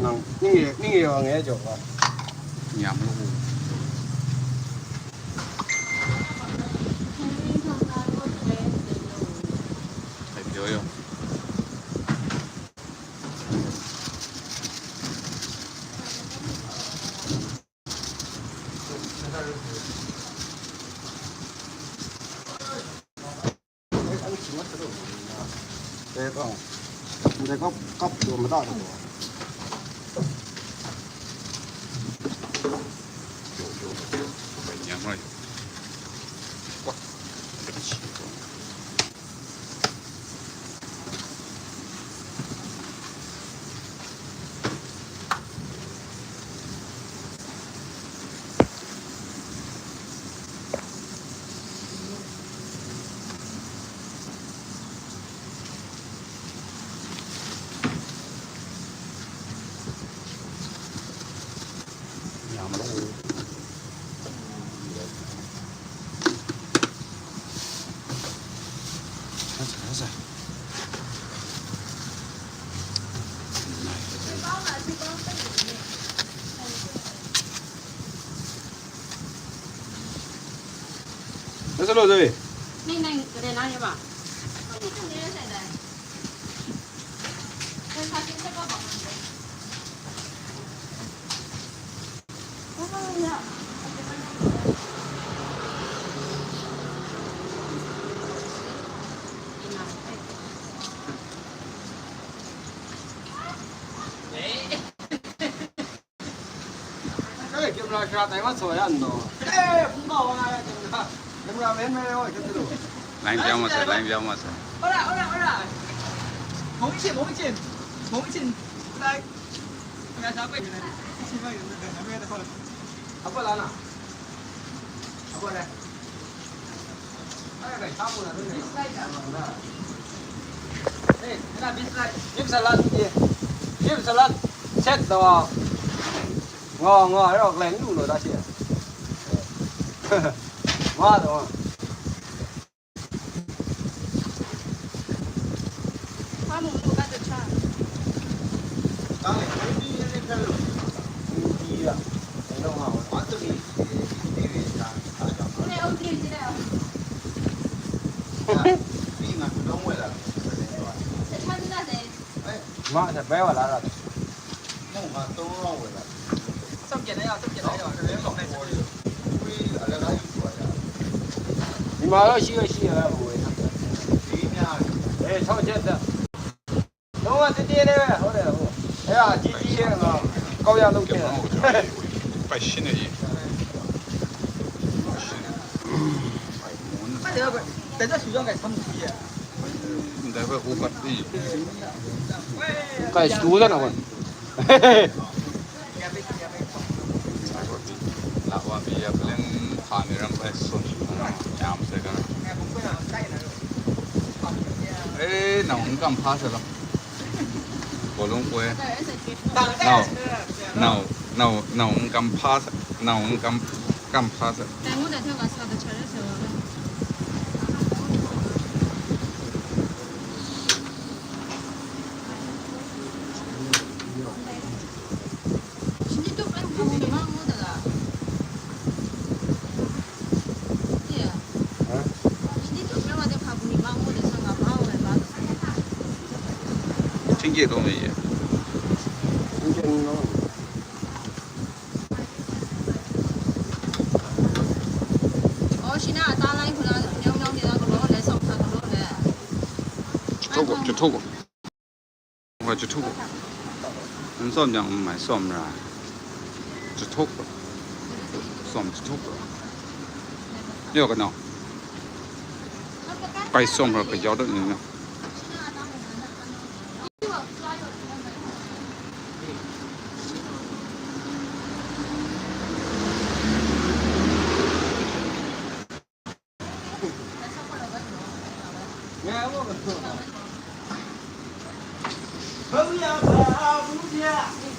能，你也你也往眼角啊。nhầm luôn thấy dưới không Đây không? Đây có cốc đường mà đỏ được rồi. 啥子？啥子？那是罗子伟。你你搁在哪里吧？我今在。给不了下带我错呀，你喏。哎，不搞啊，真的，给不了妹妹不来。了来他们的都是三千是老你不是老你不是老前头啊我我还要问了那些。我的他们都在看当然肯定也得看着医呀哎，立马都回来了，是吧？这他是那谁？妈，的别我来了。弄个都弄回来了。少见的要，少见的要，连老人都的。你妈，这切的切的不会。哎，超切的。弄完就点的，好的好。哎呀，鸡鸡啊，高粱卤鸡啊，嘿的，白的呢，伊。白吃。不得了。त्याच्या सुद्धा काय समजती काय स्टूल ना पण लावा बी आपल्यान फामिरम काय सोनी आमचे काय ए नाऊन काम फास आला बोलून पोय नाव नाव नाव नाऊन काम फास नाऊन काम काम फास 几多都没有，现在打来，过就透过，快就凑过。送一两买送来，就凑过，送就凑过。你又干吗？白送了，白交的你？来上他个罗